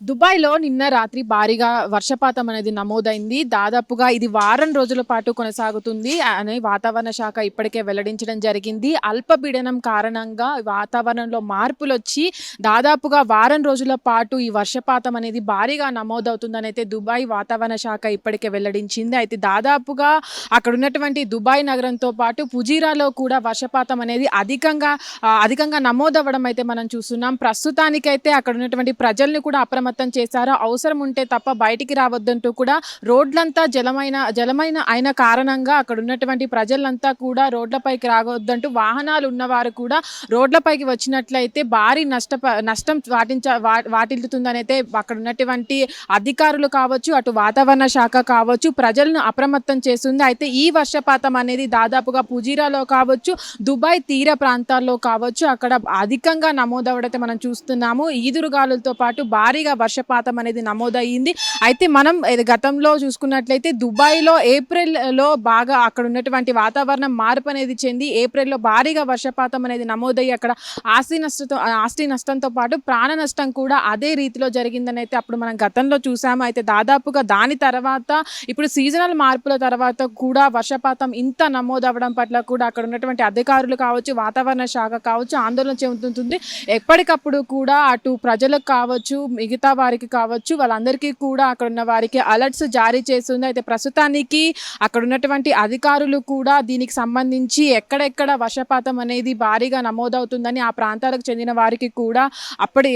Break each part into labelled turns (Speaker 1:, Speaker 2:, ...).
Speaker 1: దుబాయ్లో నిన్న రాత్రి భారీగా వర్షపాతం అనేది నమోదైంది. దాదాపుగా ఇది వారం రోజుల పాటు కొనసాగుతుంది. అని వాతావరణ శాఖ ఇప్పటికే వెల్లడించడం జరిగింది. అల్పపీడనం కారణంగా వాతావరణంలో మార్పులు వచ్చి దాదాపుగా వారం రోజుల పాటు ఈ వర్షపాతం అనేది భారీగా నమోదవుతుందని అయితే దుబాయ్ వాతావరణ శాఖ ఇప్పటికే వెల్లడించింది. అయితే దాదాపుగా అక్కడ ఉన్నటువంటి దుబాయ్ నగరంతో పాటు పుజీరాలో కూడా వర్షపాతం అనేది అధికంగా అధికంగా నమోదవ్వడం అయితే మనం చూస్తున్నాం. ప్రస్తుతానికైతే అక్కడ ఉన్నటువంటి ప్రజల్ని కూడా అప్రమత్తం చేశారు అవసరం ఉంటే తప్ప బయటికి రావద్దంటూ కూడా రోడ్లంతా జలమైన జలమైన అయిన కారణంగా అక్కడ ఉన్నటువంటి ప్రజలంతా కూడా రోడ్లపైకి రావద్దంటూ వాహనాలు ఉన్నవారు కూడా రోడ్లపైకి వచ్చినట్లయితే భారీ నష్ట నష్టం వాటించ వా- వాటిల్లుతుందని అయితే అక్కడ ఉన్నటువంటి అధికారులు కావచ్చు అటు వాతావరణ శాఖ కావచ్చు ప్రజలను అప్రమత్తం చేస్తుంది. అయితే ఈ వర్షపాతం అనేది దాదాపుగా పుజీరాలో కావచ్చు దుబాయ్ తీర ప్రాంతాల్లో కావచ్చు అక్కడ అధికంగా నమోదవడైతే మనం చూస్తున్నాము. ఈదురుగాలులతో పాటు భారీగా వర్షపాతం అనేది నమోదయ్యింది. అయితే మనం గతంలో చూసుకున్నట్లయితే దుబాయ్లో ఏప్రిల్లో బాగా అక్కడ ఉన్నటువంటి వాతావరణం మార్పు అనేది చెంది ఏప్రిల్లో భారీగా వర్షపాతం అనేది నమోదయ్యి అక్కడ ఆస్తి నష్టంతో ఆస్తి నష్టంతో పాటు ప్రాణ నష్టం కూడా అదే రీతిలో జరిగిందని అయితే అప్పుడు మనం గతంలో చూసాము. అయితే దాదాపుగా దాని తర్వాత ఇప్పుడు సీజనల్ మార్పుల తర్వాత కూడా వర్షపాతం ఇంత నమోదవడం పట్ల కూడా అక్కడ ఉన్నటువంటి అధికారులు కావచ్చు వాతావరణ శాఖ కావచ్చు ఆందోళన చెందుతుంది. ఎప్పటికప్పుడు కూడా అటు ప్రజలకు కావచ్చు మిగతా వారికి కావచ్చు వాళ్ళందరికీ కూడా అక్కడ ఉన్న వారికి అలర్ట్స్ జారీ చేస్తుంది. అయితే ప్రస్తుతానికి అక్కడ ఉన్నటువంటి అధికారులు కూడా దీనికి సంబంధించి ఎక్కడెక్కడ వర్షపాతం అనేది భారీగా నమోదవుతుందని ఆ ప్రాంతాలకు చెందిన వారికి కూడా అప్పటి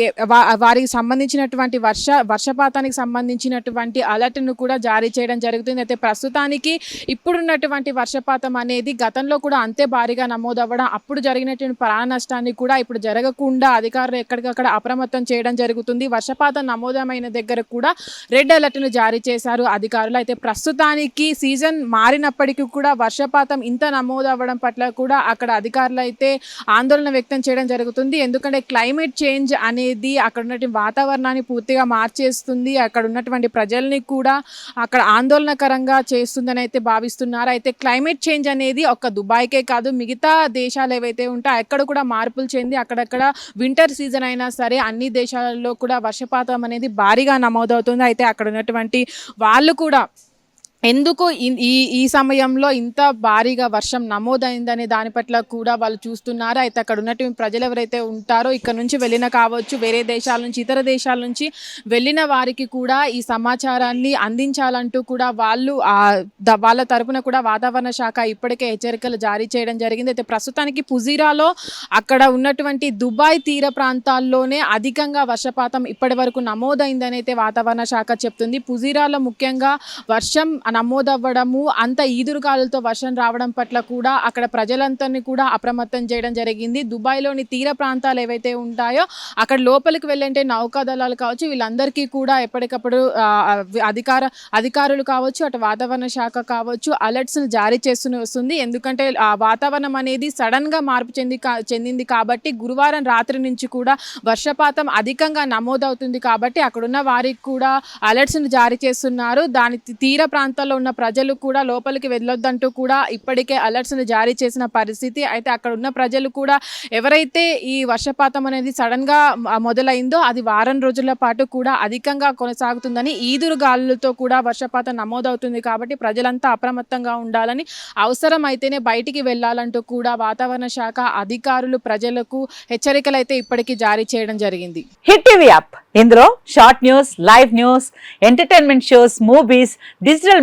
Speaker 1: వారికి సంబంధించినటువంటి వర్ష వర్షపాతానికి సంబంధించినటువంటి అలర్ట్ను కూడా జారీ చేయడం జరుగుతుంది. అయితే ప్రస్తుతానికి ఇప్పుడున్నటువంటి వర్షపాతం అనేది గతంలో కూడా అంతే భారీగా నమోదవ్వడం అప్పుడు జరిగినటువంటి ప్రాణ నష్టాన్ని కూడా ఇప్పుడు జరగకుండా అధికారులు ఎక్కడికక్కడ అప్రమత్తం చేయడం జరుగుతుంది. వర్షపాతం నమోదమైన దగ్గర కూడా రెడ్ అలర్ట్ను జారీ చేశారు అధికారులు. అయితే ప్రస్తుతానికి సీజన్ మారినప్పటికీ కూడా వర్షపాతం ఇంత నమోదవ్వడం పట్ల కూడా అక్కడ అధికారులు అయితే ఆందోళన వ్యక్తం చేయడం జరుగుతుంది. ఎందుకంటే క్లైమేట్ చేంజ్ అనేది అక్కడ ఉన్నటువంటి వాతావరణాన్ని పూర్తిగా మార్చేస్తుంది. అక్కడ ఉన్నటువంటి ప్రజల్ని కూడా అక్కడ ఆందోళనకరంగా చేస్తుందని అయితే భావిస్తున్నారు. అయితే క్లైమేట్ చేంజ్ అనేది ఒక్క దుబాయ్కే కాదు మిగతా దేశాలు ఏవైతే ఉంటాయో అక్కడ కూడా మార్పులు చెంది అక్కడక్కడ వింటర్ సీజన్ అయినా సరే అన్ని దేశాలలో కూడా వర్షపాతం అనేది భారీగా నమోదవుతుంది. అయితే అక్కడ ఉన్నటువంటి వాళ్ళు కూడా ఎందుకు ఈ ఈ సమయంలో ఇంత భారీగా వర్షం నమోదైందనే దాని పట్ల కూడా వాళ్ళు చూస్తున్నారు? అయితే అక్కడ ఉన్నటువంటి ప్రజలు ఎవరైతే ఉంటారో ఇక్కడ నుంచి వెళ్ళిన కావచ్చు వేరే దేశాల నుంచి ఇతర దేశాల నుంచి వెళ్ళిన వారికి కూడా ఈ సమాచారాన్ని అందించాలంటూ కూడా వాళ్ళు వాళ్ళ తరపున కూడా వాతావరణ శాఖ ఇప్పటికే హెచ్చరికలు జారీ చేయడం జరిగింది. అయితే ప్రస్తుతానికి పుజీరాలో అక్కడ ఉన్నటువంటి దుబాయ్ తీర ప్రాంతాల్లోనే అధికంగా వర్షపాతం ఇప్పటి వరకు నమోదైందని అయితే వాతావరణ శాఖ చెప్తుంది. పుజీరాలో ముఖ్యంగా వర్షం నమోదవ్వడము అంత ఈదురుగాలులతో వర్షం రావడం పట్ల కూడా అక్కడ ప్రజలందరినీ కూడా అప్రమత్తం చేయడం జరిగింది. దుబాయ్లోని తీర ప్రాంతాలు ఏవైతే ఉంటాయో అక్కడ లోపలికి వెళ్ళంటే నౌకాదళాలు కావచ్చు వీళ్ళందరికీ కూడా ఎప్పటికప్పుడు అధికార అధికారులు కావచ్చు అటు వాతావరణ శాఖ కావచ్చు అలర్ట్స్ను జారీ చేస్తూనే వస్తుంది. ఎందుకంటే ఆ వాతావరణం అనేది సడన్గా మార్పు చెంది కా- చెందింది కాబట్టి గురువారం రాత్రి నుంచి కూడా వర్షపాతం అధికంగా నమోదవుతుంది కాబట్టి అక్కడున్న వారికి కూడా అలర్ట్స్ను జారీ చేస్తున్నారు. దాని తీర ప్రాంతం ప్రాంతాల్లో ఉన్న ప్రజలు కూడా లోపలికి వెళ్ళొద్దంటూ కూడా ఇప్పటికే అలర్ట్స్ను జారీ చేసిన పరిస్థితి. అయితే అక్కడ ఉన్న ప్రజలు కూడా ఎవరైతే ఈ వర్షపాతం అనేది సడన్గా గా మొదలైందో అది వారం రోజుల పాటు కూడా అధికంగా కొనసాగుతుందని ఈదురు గాలులతో కూడా వర్షపాతం నమోదవుతుంది కాబట్టి ప్రజలంతా అప్రమత్తంగా ఉండాలని అవసరం అయితేనే బయటికి వెళ్ళాలంటూ కూడా వాతావరణ శాఖ అధికారులు ప్రజలకు హెచ్చరికలు అయితే ఇప్పటికీ జారీ చేయడం జరిగింది.
Speaker 2: Hit TV app. ఇందులో short news live news entertainment shows movies digital